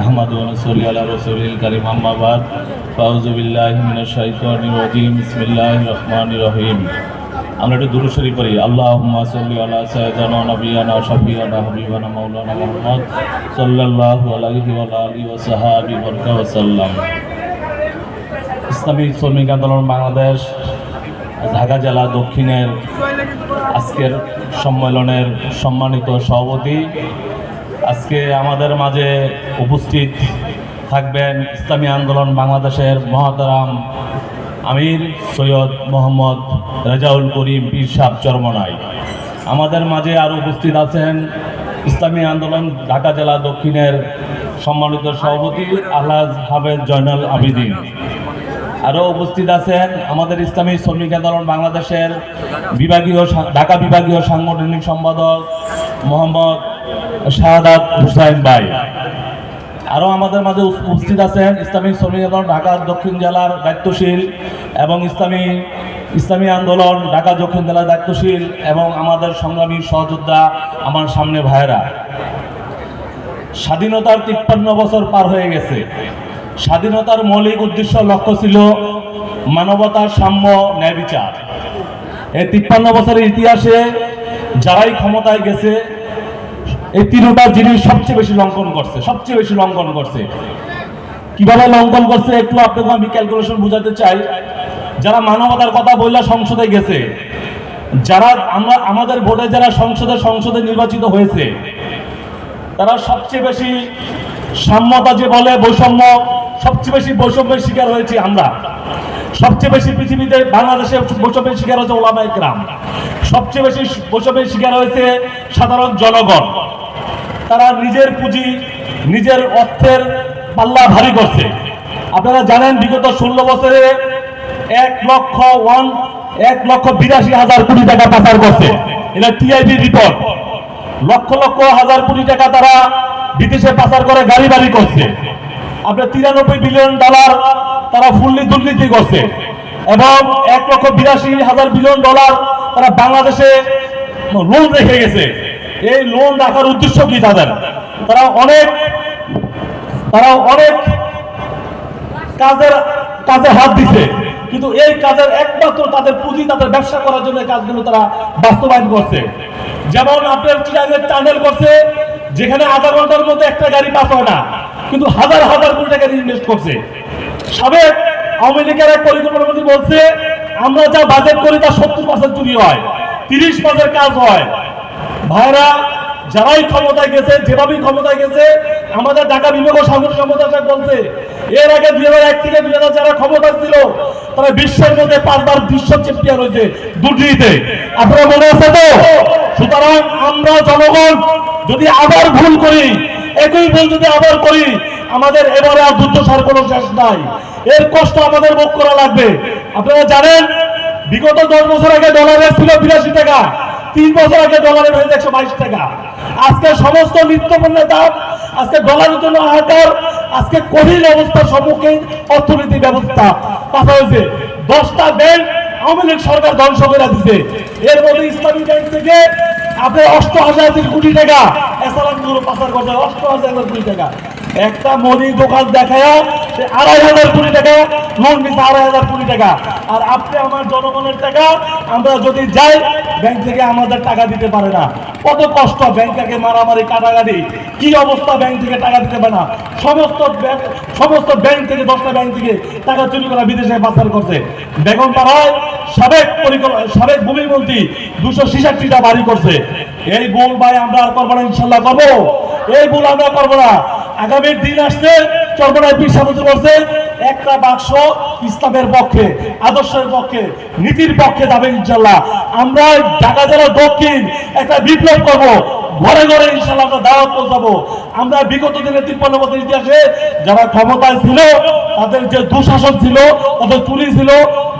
আহমদ নসরি আল্লাহ রসুল করিম আম্মাবাদ ফাউজুবিল্লাহ মিনাশ শাইতানির রাজিম বিসমিল্লাহির রহমানির রহিম আমরা একটু দুরূদ শরীফ পড়ি। আল্লাহুম্মা সাল্লি আলা সাইয়্যিদানা নবিয়ানা শাফিয়ানা হাবিবানা মাওলানা সাল্লাল্লাহু আলাইহি ওয়া আলিহি ওয়া সাহাবি বারাকা ওয়া সাল্লাম। ইসলামী শ্রমিক আন্দোলন বাংলাদেশ, ঢাকা জেলা দক্ষিণের আজকের সম্মেলনের সম্মানিত সভাপতি আজকে আমাদের মাঝে উপস্থিত থাকবেন ইসলামী আন্দোলন বাংলাদেশের মহাতারাম আমির সৈয়দ মোহাম্মদ রেজাউল করিম পীর সাহ চরমনাই। আমাদের মাঝে আরও উপস্থিত আছেন ইসলামী আন্দোলন ঢাকা জেলা দক্ষিণের সম্মানিত সভাপতি আলহাজ হাফেজ জয়নাল আবিদিন। আরও উপস্থিত আছেন আমাদের ইসলামী শ্রমিক আন্দোলন বাংলাদেশের বিভাগীয় ঢাকা বিভাগীয় সাংগঠনিক সম্পাদক মোহাম্মদ শাহাদাত হুসাইন ভাই। আরও আমাদের মাঝে উপস্থিত আছেন ইসলামী শ্রমিক আন্দোলন ঢাকা দক্ষিণ জেলার দায়িত্বশীল এবং ইসলামী ইসলামী আন্দোলন ঢাকা দক্ষিণ জেলার দায়িত্বশীল এবং আমাদের সংগ্রামী সহযোদ্ধা আমার সামনে ভাইয়েরা। স্বাধীনতার তিপ্পান্ন বছর পার হয়ে গেছে। স্বাধীনতার মৌলিক উদ্দেশ্য লক্ষ্য ছিল মানবতার সাম্য, ন্যায় বিচার। এই তিপ্পান্ন বছরের ইতিহাসে যারাই ক্ষমতায় গেছে এই তিনটা জিনিস সবচেয়ে বেশি লঙ্ঘন করছে, সবচেয়ে বেশি লঙ্ঘন করছে। কীভাবে লঙ্ঘন করছে একটু আপনাকে আমি ক্যালকুলেশন বোঝাতে চাই। যারা মানবতার কথা বললে সংসদে গেছে, যারা আমরা, আমাদের ভোটে যারা সংসদে সংসদে নির্বাচিত হয়েছে, তারা সবচেয়ে বেশি সাম্যতা যে বলে বৈষম্য, সবচেয়ে বেশি বৈষম্যের শিকার হয়েছি আমরা। সবচেয়ে বেশি পৃথিবীতে বাংলাদেশে বৈষম্যের শিকার হয়েছে ওলামাই গ্রাম সবচেয়ে বেশি বৈষম্যের শিকার হয়েছে সাধারণ জনগণ। তারা নিজের পুঁজি, নিজের অর্থের পাল্লা ভারী করছে। আপনারা জানেন, বিগত ষোলো বছরে এক লক্ষ ওয়ান, এক লক্ষ বিরাশি হাজার কোটি টাকা পাচার করছে। এটা টিআইবি রিপোর্ট লক্ষ লক্ষ হাজার কোটি টাকা তারা বিদেশে পাচার করে, গাড়ি বাড়ি করছে। আপনার তিরানব্বই বিলিয়ন ডলার তারা ফুল্লি দুর্নীতি করছে। এবং এক লক্ষ বিরাশি হাজার বিলিয়ন ডলার তারা বাংলাদেশে লোন রেখে গেছে। এই লোন রাখার উদ্দেশ্য কি তাদের? তারা অনেক তারা অনেক কাজের, কাজে হাত দিছে। কিন্তু এই কাজের একমাত্র তাদের পুঁজি তাদের ব্যবসা করার জন্য কাজগুলো তারা বাস্তবায়ন করছে। যেমন আপনার চিরাগের টানেল করছে, যেখানে আধা ঘণ্টার মধ্যে একটা গাড়ি পাস হয় না, কিন্তু হাজার হাজার কোটি টাকা ইনভেস্ট করছে। সাবেক আওয়ামী লীগের এক পরিকল্পনা মন্ত্রী বলছে, আমরা যা বাজেট করি তার সত্তর পার্সেন্ট চুরি হয়, তিরিশ পার্সেন্ট কাজ হয়। ভাইরা, যারাই ক্ষমতায় গেছে, যেভাবেই ক্ষমতায় গেছে, আমাদের ঢাকা বিভাগ সাগর ক্ষমতা বলছে, এর আগে দুই হাজার এক থেকে দুই হাজার যারা ক্ষমতা ছিল, তারা বিশ্বের মধ্যে পাঁচবার বিশ্ব চ্যাম্পিয়ন হয়েছে দুর্নীতিতে। আপনারা মনে আছে তো? সুতরাং আমরা জনগণ যদি আবার ভুল করি, একই ভুল যদি আবার করি, আমাদের এবারে আর দুর্দশার কোনো শেষ নাই। এর কষ্ট আমাদের ভোগ করা লাগবে। আপনারা জানেন, বিগত দশ বছর আগে ডলারের ছিল বিরাশি টাকা। তিন বছর আগে ডলারের হয়েছে একশো বাইশ টাকা। আজকে সমস্ত নিত্য পণ্যের দাম, আজকে ডলারের জন্য হাহাকার, আজকে কঠিন অবস্থার সম্মুখীন অর্থনীতি ব্যবস্থা। পাশা হয়েছে, দশটা ব্যাংক আওয়ামী লীগ সরকার ধ্বংস করে দিচ্ছে এর মধ্যে ইসলামী ব্যাংক থেকে আপনি অষ্ট হাজার কোটি টাকা গুলো পাচার করছে, অষ্টআশি হাজার কোটি টাকা। একটা মুদি দোকান দেখায় সে আড়াই হাজার কোটি টাকা লোন দিচ্ছে আড়াই হাজার কোটি টাকা। আর আপনি আমার জনগণের টাকা, আমরা যদি যাই ব্যাংক থেকে আমাদের টাকা দিতে পারে না। কত কষ্ট ব্যাংক থেকে মারামারি, কাটাকাটি। কি অবস্থা ব্যাংক থেকে টাকা দিতে পারে না। সমস্ত সমস্ত ব্যাংক থেকে, দশটা ব্যাংক থেকে টাকা চুরি করা বিদেশে পাচার করছে। বেগম পাড়ায় সাবেক পরিকল্পনা সাবেক ভূমিমন্ত্রী দুশো ছিষট্টিটা বাড়ি করছে। এই ভুল ভাই আমরা আর করব না, ইনশাল্লাহ করব। এই ভুল আমরা করব না। আগামীর দিন আসছে চর্মনায় সামুদ্র করছে একটা বাক্স ইসলামের পক্ষে, আদর্শের পক্ষে, নীতির পক্ষে যাবে ইনশাল্লাহ। আমরা ঢাকা জেলার দক্ষিণ একটা বিপ্লব করব, ঘরে ঘরে ইনশাল্লাহ আমরা দাওয়াত পৌঁছাবো। আমরা বিগত দিনে তিপ্পান্ন বছর ইতিহাসে যারা ক্ষমতায় ছিল, তাদের যে দুঃশাসন ছিল, তাদের চুরি ছিল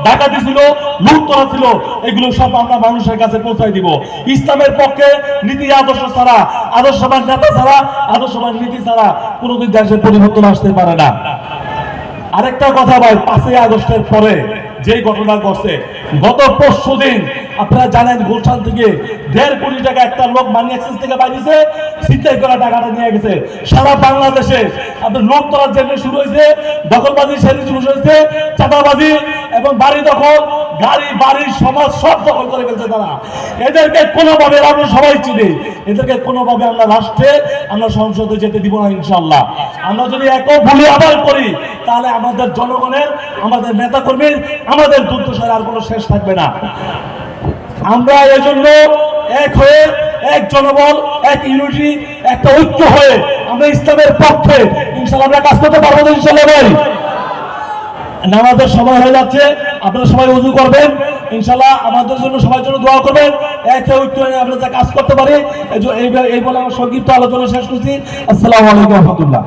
ডাকাতি ছিল লুট করা ছিল, এগুলো সব আমরা মানুষের কাছে পৌঁছাই দিব। ইসলামের পক্ষে নীতি আদর্শ ছাড়া, আদর্শবান নেতা ছাড়া, আদর্শবান নীতি ছাড়া কোনোদিন দেশের পরিবর্তন আসতে পারে না। আরেকটা কথা ভাই, পাঁচই আগস্টের পরে যেই ঘটনা ঘটছে, গত পরশু দিন, আপনারা জানেন গুলশান থেকে দেড় কোটি টাকা একটা লোক মানি অ্যাক্সেস থেকে পাইছে সিদ্ধাই করা টাকাটা নিয়ে গেছে। সারা বাংলাদেশে আপনার লোক তোলার জন্য শুরু হয়েছে, দখলবাজি সেরে শুরু হয়েছে, চাঁদাবাজি এবং বাড়ি দখল, গাড়ি, বাড়ি, সমাজ সব দখল করে ফেলছে তারা। এদেরকে কোনোভাবে আমরা সবাই চিনি, এদেরকে কোনোভাবে আমরা রাষ্ট্রে, আমরা সংসদে যেতে দিব না ইনশাল্লাহ আমরা যদি একও ভুলে আবার করি তাহলে আমাদের জনগণের, আমাদের নেতা কর্মীর আমাদের দুর্দশার আর কোনো শেষ থাকবে না। আমরা এজন্য এক হয়ে, এক জনবল, এক ইউনিটি, একটা ঐক্য হয়ে আমরা ইসলামের পক্ষে ইনশাল্লাহ আমরা কাজ করতে পারব ইনশাল্লাহ ভাই। নামাজের সময় হয়ে যাচ্ছে, আপনারা সবাই উজু করবেন। ইনশাল্লাহ আমাদের জন্য সবার জন্য দোয়া করবেন। এক ঐক্য হয়ে আমরা যা কাজ করতে পারি। এই বলে আমার সংক্ষিপ্ত আলোচনা শেষ করছি। আসসালামু আলাইকুম রহমতুল্লাহ।